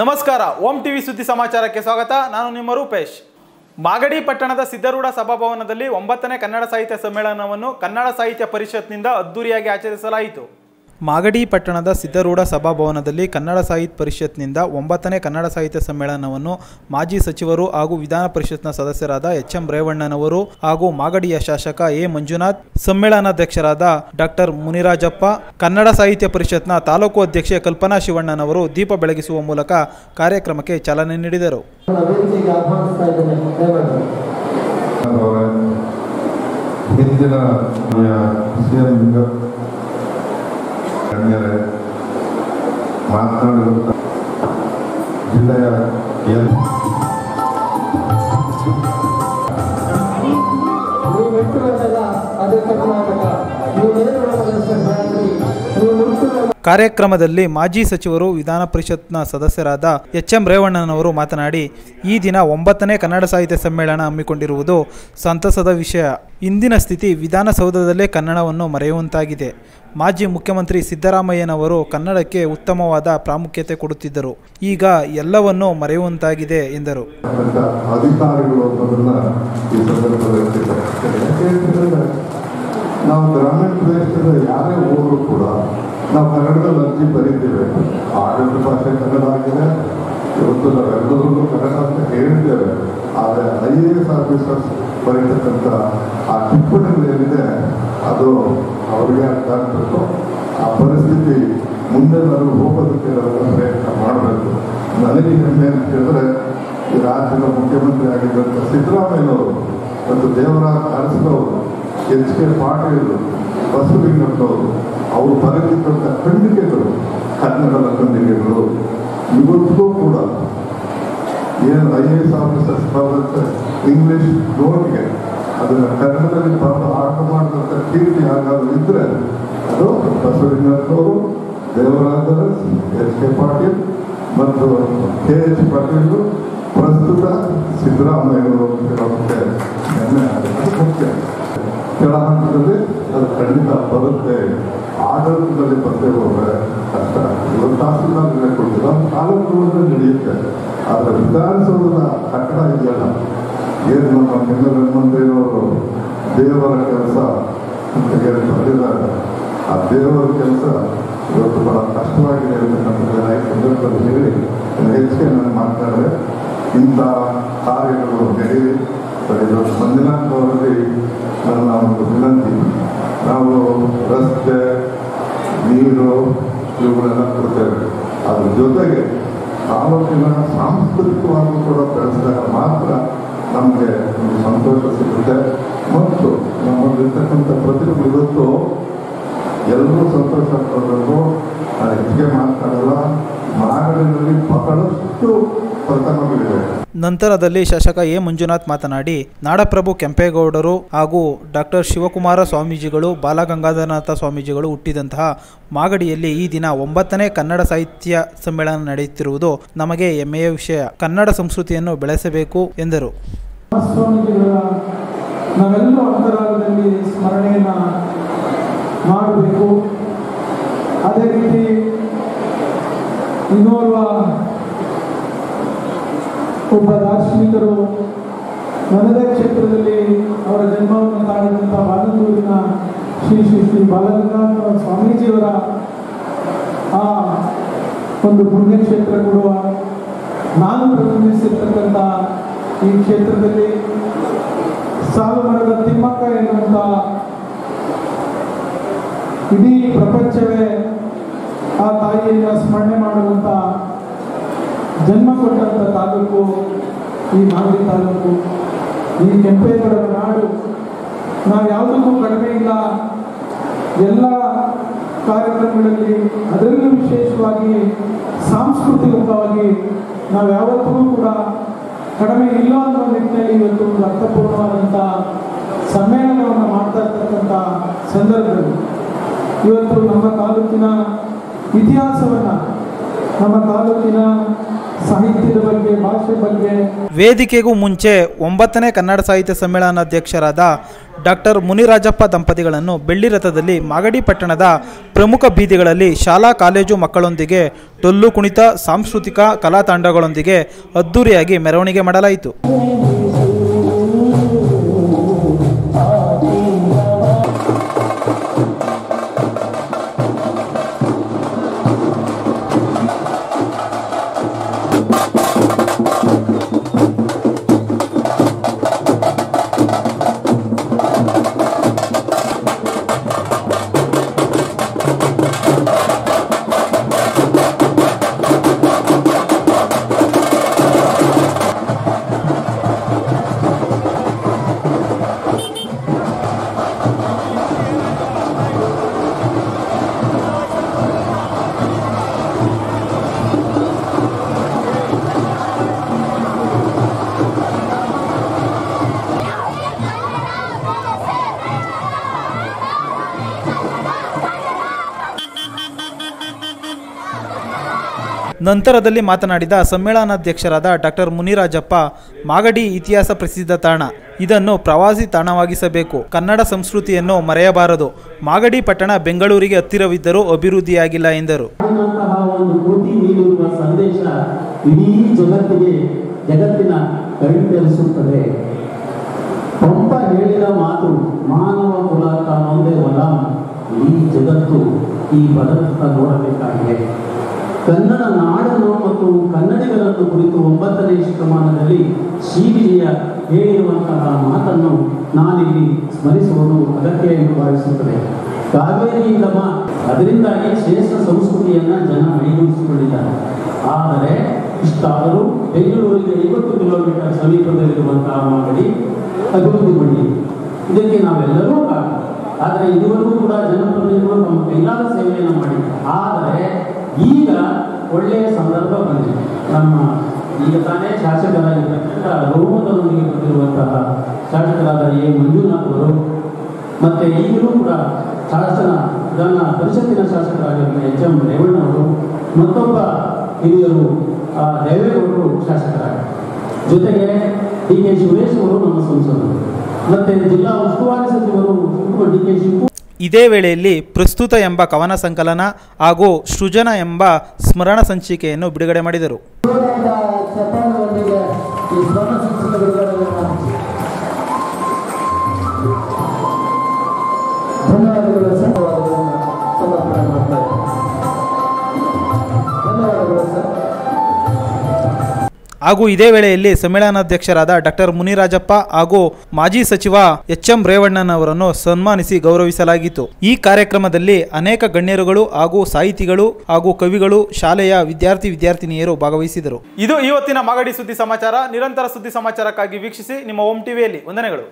ನಮಸ್ಕಾರ, ಓಂ ಟಿವಿ ಸುದ್ದಿ ಸಮಾಚಾರಕ್ಕೆ ಸ್ವಾಗತ. ನಾನು ನಿಮ್ಮ ರೂಪೇಶ್. ಮಾಗಡಿ ಪಟ್ಟಣದ ಸಿದ್ದರೂಢ ಸಭಾಭವನದಲ್ಲಿ ಒಂಬತ್ತನೇ ಕನ್ನಡ ಸಾಹಿತ್ಯ ಸಮ್ಮೇಳನವನ್ನು ಕನ್ನಡ ಸಾಹಿತ್ಯ ಪರಿಷತ್ನಿಂದ ಅದ್ದೂರಿಯಾಗಿ ಆಚರಿಸಲಾಯಿತು. ಮಾಗಡಿ ಪಟ್ಟಣದ ಸಿದ್ಧರೂಢ ಸಭಾಭವನದಲ್ಲಿ ಕನ್ನಡ ಸಾಹಿತ್ಯ ಪರಿಷತ್ನಿಂದ ಒಂಬತ್ತನೇ ಕನ್ನಡ ಸಾಹಿತ್ಯ ಸಮ್ಮೇಳನವನ್ನು ಮಾಜಿ ಸಚಿವರು ಹಾಗೂ ವಿಧಾನ ಪರಿಷತ್ನ ಸದಸ್ಯರಾದ ಎಚ್ ಎಂ ರೇವಣ್ಣನವರು ಹಾಗೂ ಮಾಗಡಿಯ ಶಾಸಕ ಎ ಮಂಜುನಾಥ್, ಸಮ್ಮೇಳನಾಧ್ಯಕ್ಷರಾದ ಡಾಕ್ಟರ್ ಮುನಿರಾಜಪ್ಪ, ಕನ್ನಡ ಸಾಹಿತ್ಯ ಪರಿಷತ್ನ ತಾಲೂಕು ಅಧ್ಯಕ್ಷೆ ಕಲ್ಪನಾ ಶಿವಣ್ಣನವರು ದೀಪ ಬೆಳಗಿಸುವ ಮೂಲಕ ಕಾರ್ಯಕ್ರಮಕ್ಕೆ ಚಾಲನೆ ನೀಡಿದರು. ಹಿಂದಿನ ಮಾತನಾಡಿರುವಂಥ ಜಿಲ್ಲೆಯ ಎಲ್ಲ ಅದೇ ಕರ್ನಾಟಕ. ನೀವು ನೀವು ಕಾರ್ಯಕ್ರಮದಲ್ಲಿ ಮಾಜಿ ಸಚಿವರು ವಿಧಾನ ಪರಿಷತ್ನ ಸದಸ್ಯರಾದ ಎಚ್ ಎಂ ರೇವಣ್ಣನವರು ಮಾತನಾಡಿ, ಈ ದಿನ ಒಂಬತ್ತನೇ ಕನ್ನಡ ಸಾಹಿತ್ಯ ಸಮ್ಮೇಳನ ಹಮ್ಮಿಕೊಂಡಿರುವುದು ಸಂತಸದ ವಿಷಯ. ಇಂದಿನ ಸ್ಥಿತಿ ವಿಧಾನಸೌಧದಲ್ಲೇ ಕನ್ನಡವನ್ನು ಮರೆಯುವಂತಾಗಿದೆ. ಮಾಜಿ ಮುಖ್ಯಮಂತ್ರಿ ಸಿದ್ದರಾಮಯ್ಯನವರು ಕನ್ನಡಕ್ಕೆ ಉತ್ತಮವಾದ ಪ್ರಾಮುಖ್ಯತೆ ಕೊಡುತ್ತಿದ್ದರು. ಈಗ ಎಲ್ಲವನ್ನೂ ಮರೆಯುವಂತಾಗಿದೆ ಎಂದರು? ನಾವು ಗ್ರಾಮೀಣ ಪ್ರದೇಶದ ಯಾರೇ ಹೋದರೂ ಕೂಡ ನಾವು ಕನ್ನಡದಲ್ಲಿ ಅರ್ಜಿ ಬರೀತೇವೆ. ಆಡಳಿತ ಭಾಷೆ ಕನ್ನಡ ಆಗಿದೆ. ಇವತ್ತು ನಾವೆಲ್ಲರೂ ಕನ್ನಡ ಅಂತ ಹೇಳ್ತೇವೆ ಆದರೆ ಐ ಎ ಎಸ್ ಆಫೀಸರ್ಸ್ ಬರೀತಕ್ಕಂಥ ಆ ಟಿಪ್ಪಣಿಗಳೇನಿದೆ ಅದು ಅವರಿಗೆ ಅರ್ಥ ಆಗಬೇಕು. ಆ ಪರಿಸ್ಥಿತಿ ಮುಂದೆ ನಾವು ಹೋಗೋದಕ್ಕೆ ನಾವೆಲ್ಲ ಪ್ರಯತ್ನ ಮಾಡಬೇಕು. ನನಗೆ ಹೆಮ್ಮೆ ಅಂತ ಈ ರಾಜ್ಯದ ಮುಖ್ಯಮಂತ್ರಿ ಆಗಿದ್ದಂಥ ಸಿದ್ದರಾಮಯ್ಯನವರು ಮತ್ತು ದೇವರಾಜ ಅರಸನವರು, ಎಚ್ ಕೆ ಪಾಟೀಲ್ ಬಸವಲಿಂಗಪ್ಪನವರು ಅವರು ಬರೆದಿದ್ದಂಥ ಖಂಡಿಕೆಗಳು, ಕನ್ನಡದ ಖಂಡಿಕೆಗಳು, ಇವತ್ತಿಗೂ ಕೂಡ ಏನು ಐ ಎ ಎಸ್ ಆಫೀಸರ್ಸ್ ಬರುತ್ತೆ ಇಂಗ್ಲಿಷ್ ನೋಟ್ಗೆ ಅದನ್ನು ಕನ್ನಡದಲ್ಲಿ ಬರೆದು ಆಟ ಮಾಡಿದಂಥ ಕೀರ್ತಿ ಯಾರಾದರೂ ಇದ್ದರೆ ಅದು ಬಸವಲಿಂಗಪ್ಪನವರು ದೇವರಾಜರಸ್ ಎಸ್ ಕೆ ಪಾಟೀಲ್ ಮತ್ತು ಕೆ ಎಚ್ ಪಾಟೀಲ್ ಪ್ರಸ್ತುತ ಸಿದ್ದರಾಮಯ್ಯವರು ಅಂತ ಹೇಳೋದಕ್ಕೆ ಮುಖ್ಯ. ಕೆಳ ಹಂತದಲ್ಲಿ ಅದು ಖಂಡಿತ ಬರುತ್ತೆ. ಆಡಳಿತದಲ್ಲಿ ಹೋದ್ರೆ ಕಷ್ಟ ಇವತ್ತು ತಹಸೀಲ್ದಾರ್ ನಮ್ಮ ತಾಲೂಕುಗಳಲ್ಲಿ ನಡೆಯುತ್ತೆ. ಆದರೆ ವಿಧಾನಸೌಧದ ಕಟ್ಟಡ ಇದೆಯಲ್ಲ, ಏನು ನಮ್ಮ ಮಂತ್ರಿಯವರು ದೇವರ ಕೆಲಸ ಅಂತ ಹೇಳಿ ಬರೆದಿದ್ದಾರೆ. ಆ ದೇವರ ಕೆಲಸ ಇವತ್ತು ಬಹಳ ಕಷ್ಟವಾಗಿದೆ ಅಂತಕ್ಕಂಥದ್ದನ್ನ ಈ ಸಂದರ್ಭದಲ್ಲಿ ಹೇಳಿ ಹೆಚ್ಚಿಗೆ ನಾನು ಮಾತನಾಡಿದೆ ಇಂಥ ಕಾರ್ಯಗಳು ನಡೆಯಲಿ. ಇವತ್ತು ಮಂಜುನಾಥ್ ಅವರಲ್ಲಿ ನನ್ನ ಒಂದು ವಿನಂತಿ. ನಾವು ರಸ್ತೆ ಇವುಗಳೆಲ್ಲ ಕೊಡ್ತೇವೆ. ಅದ್ರ ಜೊತೆಗೆ ತಾಲೂಕಿನ ಸಾಂಸ್ಕೃತಿಕವಾಗಿ ಕೂಡ ಬೆಳೆಸಿದಾಗ ಮಾತ್ರ ನಮಗೆ ಒಂದು ಸಂತೋಷ ಸಿಗುತ್ತೆ. ಮತ್ತು ನಮ್ಮಲ್ಲಿರ್ತಕ್ಕಂಥ ಪ್ರತಿಭೆ ಇವತ್ತು ಎಲ್ಲರೂ ಸಂತೋಷ ನಾನು ಹೆಚ್ಚಿಗೆ ಮಾತಾಡಲ್ಲ ನಂತರದಲ್ಲಿ ಶಾಸಕ ಎ. ಮಂಜುನಾಥ್ ಮಾತನಾಡಿ ನಾಡಪ್ರಭು ಕೆಂಪೇಗೌಡರು ಹಾಗೂ ಡಾಕ್ಟರ್ ಶಿವಕುಮಾರ ಸ್ವಾಮೀಜಿಗಳು ಬಾಲಗಂಗಾಧರನಾಥ ಸ್ವಾಮೀಜಿಗಳು ಹುಟ್ಟಿದಂತಹ ಮಾಗಡಿಯಲ್ಲಿ ಈ ದಿನ ಒಂಬತ್ತನೇ ಕನ್ನಡ ಸಾಹಿತ್ಯ ಸಮ್ಮೇಳನ ನಡೆಯುತ್ತಿರುವುದು ನಮಗೆ ಹೆಮ್ಮೆಯ ವಿಷಯ. ಕನ್ನಡ ಸಂಸ್ಕೃತಿಯನ್ನು ಬೆಳೆಸಬೇಕು ಎಂದರು. ಮಾಡಬೇಕು. ಅದೇ ರೀತಿ ಒಬ್ಬ ದಾರ್ಶನಿಕರು ನನ್ನದೇ ಕ್ಷೇತ್ರದಲ್ಲಿ ಅವರ ಜನ್ಮವನ್ನು ತಾಳಿದಂಥ ಬಾಲಂದೂರಿನ ಶ್ರೀ ಶ್ರೀ ಶ್ರೀ ಬಾಲಗಂಗಾಧರ ಸ್ವಾಮೀಜಿಯವರ ಆ ಒಂದು ಪುಣ್ಯಕ್ಷೇತ್ರ ಕೊಡುವ ನಾನು ಪ್ರತಿನಿಧಿಸಿರ್ತಕ್ಕಂಥ ಈ ಕ್ಷೇತ್ರದಲ್ಲಿ ಸಾಲು ಮರದ ತಿಮ್ಮಕ್ಕ ಎನ್ನುವಂಥ ಇಡೀ ಪ್ರಪಂಚವೇ ಆ ತಾಯಿಯನ್ನು ಸ್ಮರಣೆ ಮಾಡುವಂಥ ಜನ್ಮ ಕೊಟ್ಟಂಥ ತಾಲೂಕು, ಈ ಮಾಗಡಿ ತಾಲೂಕು, ಈ ಕೆಂಪೇಗೌಡರ ನಾಡು, ನಾವು ಯಾವುದಕ್ಕೂ ಕಡಿಮೆ ಇಲ್ಲ. ಎಲ್ಲ ಕಾರ್ಯಕ್ರಮಗಳಲ್ಲಿ ಅದರಲ್ಲೂ ವಿಶೇಷವಾಗಿ ಸಾಂಸ್ಕೃತಿಕವಾಗಿ ನಾವು ಯಾವತ್ತೂ ಕೂಡ ಕಡಿಮೆ ಇಲ್ಲ ಅನ್ನೋ ನಿಟ್ಟಿನಲ್ಲಿ ಇವತ್ತು ಒಂದು ಅರ್ಥಪೂರ್ಣವಾದಂಥ ಸಮ್ಮೇಳನವನ್ನು ಮಾಡ್ತಾ ಇರ್ತಕ್ಕಂಥ ಸಂದರ್ಭದಲ್ಲಿ. ಇವತ್ತು ನಮ್ಮ ತಾಲೂಕಿನ ಇತಿಹಾಸವನ್ನು, ನಮ್ಮ ತಾಲೂಕಿನ ವೇದಿಕೆಗೂ ಮುಂಚೆ ಒಂಬತ್ತನೇ ಕನ್ನಡ ಸಾಹಿತ್ಯ ಸಮ್ಮೇಳನಾಧ್ಯಕ್ಷರಾದ ಡಾಕ್ಟರ್ ಮುನಿರಾಜಪ್ಪ ದಂಪತಿಗಳನ್ನು ಬೆಳ್ಳಿ ರಥದಲ್ಲಿ ಮಾಗಡಿ ಪಟ್ಟಣದ ಪ್ರಮುಖ ಬೀದಿಗಳಲ್ಲಿ ಶಾಲಾ, ಕಾಲೇಜು ಮಕ್ಕಳೊಂದಿಗೆ ಡೊಳ್ಳು ಕುಣಿತ, ಸಾಂಸ್ಕೃತಿಕ, ಕಲಾ ತಂಡಗಳೊಂದಿಗೆ ಅದ್ದೂರಿಯಾಗಿ ಮೆರವಣಿಗೆ ಮಾಡಲಾಯಿತು. ನಂತರದಲ್ಲಿ ಮಾತನಾಡಿದ ಸಮ್ಮೇಳನಾಧ್ಯಕ್ಷರಾದ ಡಾಕ್ಟರ್ ಮುನಿರಾಜಪ್ಪ, ಮಾಗಡಿ ಇತಿಹಾಸ ಪ್ರಸಿದ್ಧ ತಾಣ. ಇದನ್ನು ಪ್ರವಾಸಿ ತಾಣವಾಗಿಸಬೇಕು. ಕನ್ನಡ ಸಂಸ್ಕೃತಿಯನ್ನು ಮರೆಯಬಾರದು. ಮಾಗಡಿ ಪಟ್ಟಣ ಬೆಂಗಳೂರಿಗೆ ಹತ್ತಿರವಿದ್ದರೂ ಅಭಿವೃದ್ಧಿಯಾಗಿಲ್ಲ ಎಂದರು. ಈ ಜಗತ್ತು ಈ ನೋಡಬೇಕಾಗಿದೆ. ಕನ್ನಡ ನಾಡನ್ನು ಮತ್ತು ಕನ್ನಡಿಗರನ್ನು ಕುರಿತು ಒಂಬತ್ತನೇ ಶತಮಾನದಲ್ಲಿ ಶ್ರೀವಿಜಯ ಹೇಳಿರುವಂತಹ ಮಾತನ್ನು ನಾನಿಲ್ಲಿ ಸ್ಮರಿಸುವುದು ಅಗತ್ಯ ಎಂದು ಭಾವಿಸುತ್ತದೆ ಕಾವೇರಿ ಮಾ ಅದರಿಂದಾಗಿ ಶ್ರೇಷ್ಠ ಸಂಸ್ಕೃತಿಯನ್ನು ಜನ ಮೈಗೂಡಿಸಿಕೊಂಡಿದ್ದಾರೆ. ಆದರೆ, ಇಷ್ಟಾದರೂ ಬೆಂಗಳೂರಿಗೆ ಐವತ್ತು ಕಿಲೋಮೀಟರ್ ಸಮೀಪದಲ್ಲಿರುವಂತಹ ಮಾಗಡಿ ಅಭಿವೃದ್ಧಿಗೊಂಡಿದೆ ಇದಕ್ಕೆ ನಾವೆಲ್ಲರೂ ಕಾರಣ. ಆದರೆ ಇದುವರೆಗೂ ಕೂಡ ಜನಪ್ರತಿನಿಧಿಗಳು ತಮ್ಮ ಕೈಲಾದ ಸೇವೆಯನ್ನು ಮಾಡಿದ್ದಾರೆ. ಆದರೆ ಒಳ್ಳೆಯ ಸಂದರ್ಭ ಬಂದಿದೆ. ನಮ್ಮ ಈಗ ತಾನೇ ಶಾಸಕರಾಗಿರ್ತಕ್ಕಂಥ ಬಹುಮತದೊಂದಿಗೆ ಬಂದಿರುವಂತಹ ಶಾಸಕರಾದ ಎ. ಮಂಜುನಾಥ್ ಅವರು ಮತ್ತೆ ಈಗಲೂ ಕೂಡ ಶಾಸನ ವಿಧಾನ ಪರಿಷತ್ತಿನ ಶಾಸಕರಾಗಿರುವ ಎಚ್. ಎಂ. ರೇವಣ್ಣವರು ಮತ್ತೊಬ್ಬ ಹಿರಿಯರು ಆ, ದೇವೇಗೌಡರು ಶಾಸಕರಾಗಿದ್ದಾರೆ. ಜೊತೆಗೆ ಡಿ. ಕೆ. ಸುರೇಶ್ ಅವರು ನಮ್ಮ ಸಂಸದರು. ಮತ್ತೆ ಜಿಲ್ಲಾ ಉಸ್ತುವಾರಿ ಸಚಿವರು ಡಿ. ಕೆ. ಇದೇ ವೇಳೆಯಲ್ಲಿ ಪ್ರಸ್ತುತ ಎಂಬ ಕವನ ಸಂಕಲನ ಹಾಗೂ ಸೃಜನ ಎಂಬ ಸ್ಮರಣ ಸಂಚಿಕೆಯನ್ನು ಬಿಡುಗಡೆ ಮಾಡಿದರು. ಹಾಗೂ ಇದೇ ವೇಳೆಯಲ್ಲಿ ಸಮ್ಮೇಳನಾಧ್ಯಕ್ಷರಾದ ಡಾಕ್ಟರ್ ಮುನಿರಾಜಪ್ಪ ಹಾಗೂ ಮಾಜಿ ಸಚಿವ ಎಚ್ ಎಂ ರೇವಣ್ಣನವರನ್ನು ಸನ್ಮಾನಿಸಿ ಗೌರವಿಸಲಾಗಿತ್ತು. ಈ ಕಾರ್ಯಕ್ರಮದಲ್ಲಿ ಅನೇಕ ಗಣ್ಯರುಗಳು ಹಾಗೂ ಸಾಹಿತಿಗಳು ಹಾಗೂ ಕವಿಗಳು, ಶಾಲೆಯ ವಿದ್ಯಾರ್ಥಿ ವಿದ್ಯಾರ್ಥಿನಿಯರು ಭಾಗವಹಿಸಿದರು. ಇದು ಇವತ್ತಿನ ಮಾಗಡಿ ಸುದ್ದಿ ಸಮಾಚಾರ. ನಿರಂತರ ಸುದ್ದಿ ಸಮಾಚಾರಕ್ಕಾಗಿ ವೀಕ್ಷಿಸಿ ನಿಮ್ಮ ಓಂ ಟಿವಿಯಲ್ಲಿ ವಂದನೆಗಳು.